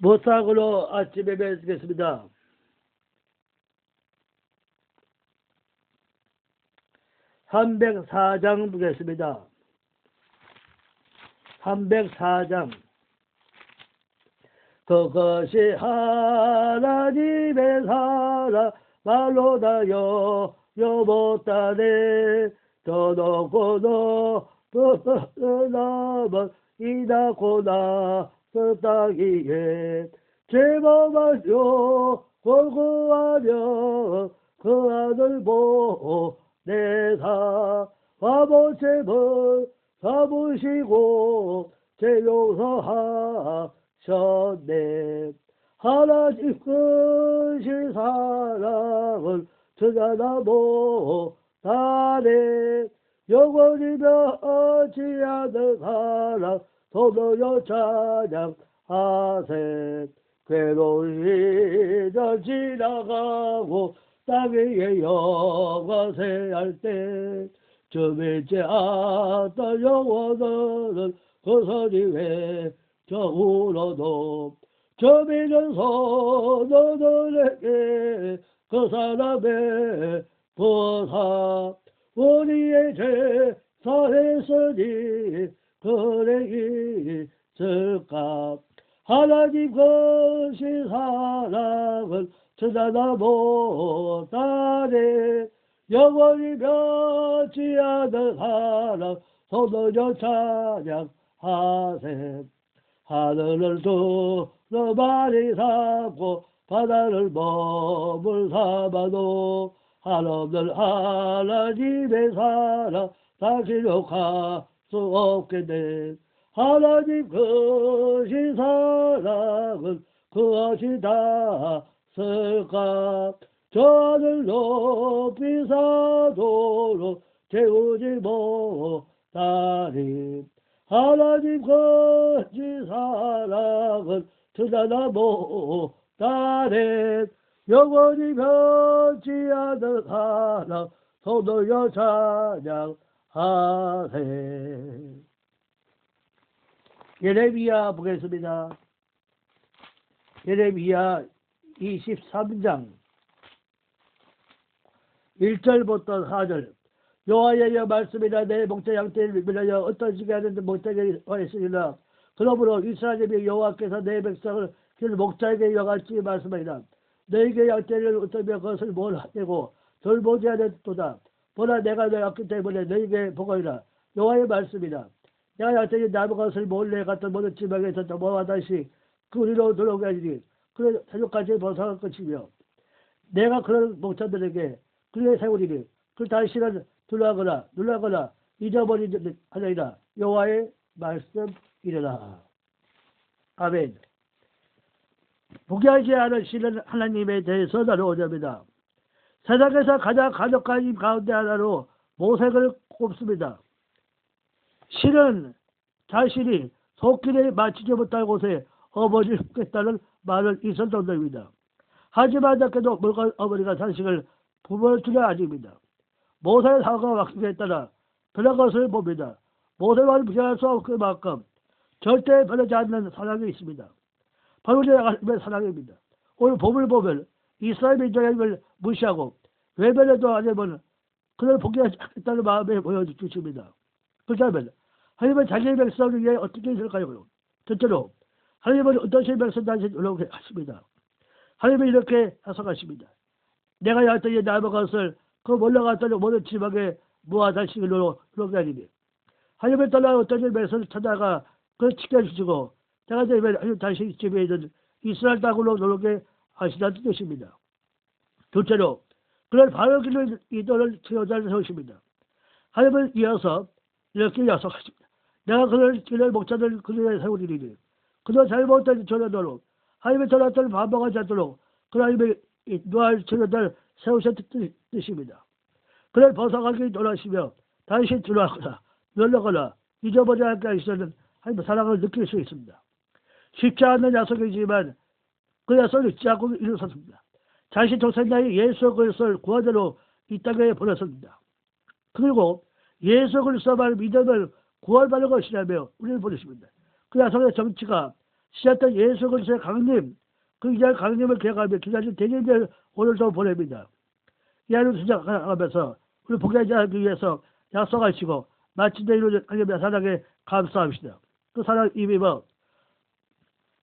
모탁으로 아침에 뵙겠습니다. 삼백사장 보겠습니다. 삼백사장 그것이 하나님의 사랑 말로다요 여못다네 더놓고도 나만 이다고나 땅이에 제법하여 골고하며 그 아들 보내사 화보체을 삼으시고 제 용서하셨네. 하나님 끝이 사랑을 저자나 못하네. 영원히 변치 않는 사랑 도노여 찬양하세 괴로운 저 지나가고 땅 위에 영화세 할때 저매지 않던 영원은 그 선이 왜 저울어도 저미는 선너들에게 그 사람의 보사 우리의 죄 사했으니 그래 있을까? 하나님 사랑은 찾아나 못하네. 영원히 변치 않는 사랑 손을 찬양하세. 하늘을 두어 많이 삼고 바다를 머물 삼아도 한없는 하나님의 사랑 다시 욕할 수 없겠네. 하나님 것이 사랑은 그것이 다 쓸까? 저 하늘 높이 사도록 재우지 못하니 하나님 것이 사랑은 저자나 못하네 영원히 변치 않는 사랑 손을 찬양 하세. 예레미야 보겠습니다. 예레미야 23장 1절부터 4절. 여호와의 말씀이라 내 목자 양떼를 밀어여 어떤 시간에든 목자에게 하였으리라 그러므로 이스라엘의 여호와께서 내 백성을 그 목자에게 여갈지 말씀하리라. 너에게 양떼를 어떠며 그것을 몰하고 돌보지 않았도다 보라 내가 너였기 때문에 너에게 보거리라. 여호와의 말씀이다 내가 양떼에 나무 것을 몰래 갔던 모든 지방에서 넘어와 다시 그리로 들어오게 하리니 그래 사족까지 벗어날 것이며 내가 그런 목자들에게 그의 세우리니 그 다시는 둘러하거나 눌러하거나 잊어버리지 하리라 여호와의 말씀이래라. 아멘. 포기하지 신은 하나님에 대해서 나누어집니다 세상에서 가장 가족한 임 가운데 하나로 모색을 꼽습니다 신은 자신이 속길에 맞추지 못할 곳에 어머니를 겠다는 말을 있을 정도입니다. 하지만 자께도 물건 어머니가 자식을 부모를 주려 아닙니다. 모세의 사고가 확신에 따라 그런 것을 봅니다. 모세와는 비교할 수 없을 만큼 절대 변하지 않는 사랑이 있습니다. 바로 제 하나님의 사랑입니다. 오늘 봄을 보면 이스라엘 힘을 무시하고 외면해도 아니면 그를 포기하지 않겠다는 마음에 보여주십니다. 그렇다면 하나님은 자기의 백성을 위해 어떻게 있을까요? 첫째로 하나님은 어떤 백성 다시 올라오게 하십니다. 하나님은 이렇게 하성하십니다. 내가 야ጠ에 나무 것을 그 올라갔더니 모든 지방에 일로 들어오게 하리니 하나님을 떠나 어떤 백성을 찾아가 그걸 지켜주시고 내가 하나님 다시 집에 있는 이스라엘 땅으로 놀게 하시다는 뜻입니다. 둘째로 그런 바로 길을 이도를 채워달라는 것입니다. 하나님을 이어서 이렇게 약속하십니다. 내가 그들 길을 목자들 그들의 세우리니 그들 잘못된 전혀도록 하나님의 전화들 반복하지 않도록 그 하나님의 노할 전혀들 세우셨던 뜻입니다. 그를 벗어가기 놀라시며 다시 들어가거나 놀라거나 잊어버리지 않게 하시는 하나님의 사랑을 느낄 수 있습니다. 쉽지 않은 약속이지만 그 잊지 않고 이루었습니다. 자신 독생자의 예수 그리스도를 구원자로 이 땅에 보냈습니다. 그리고 예수 그리스도만 믿음을 구원받는 것이라며 우리를 보내십니다. 그 약속의 정치가 시작된 예수 그리스도의 강림, 그 이자의 강림을 기억하며 기다린 대전절 오늘도 보냅니다. 이 하루 시작하면서 우리 복귀하지 않기 위해서 약속하시고 마침내 이루어지며 사랑에 감사합시다. 그 사랑 이미 뭐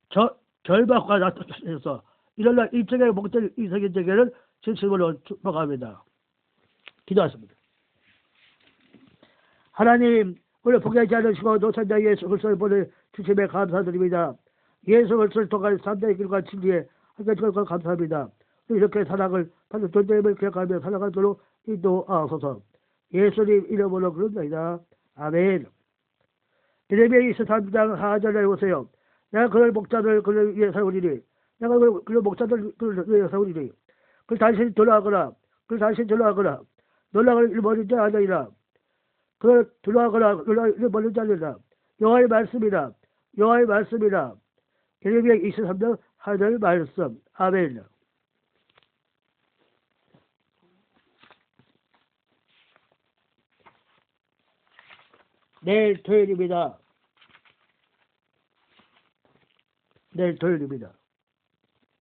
저, 결박과 나타내서 이럴날 입장의 목적 이성의 재개를 진심으로 축복합니다. 기도하십니다. 하나님, 우리 포기하지 않으시고 노천자 예수 그리스도를 보내 주심에 감사드립니다. 예수 그리스도를 통한 삼대의 길과 진리에 함께 주셔서 감사합니다. 이렇게 사랑을 받는 존재임을 기억하며 살아가도록 인도하소서. 예수님 이름으로 그런다이다. 아멘. 예레미야 23장 4절에 오세요. 내가 그를 목자들 그를 위해 세우리니 내가 그, 그 목자들 그를 위해 세우리니 그 당신이 돌아가거나 그 당신이 돌아가거나 놀라를 잃어버린 자 아니라. 그걸 돌아가거나 놀라를 잃어버린 자 아니라. 여호와의 말씀이라. 여호와의 말씀이라. 예레미야 23장 하늘 말씀. 아멘. 내일 토요일입니다. 내일 토요일입니다.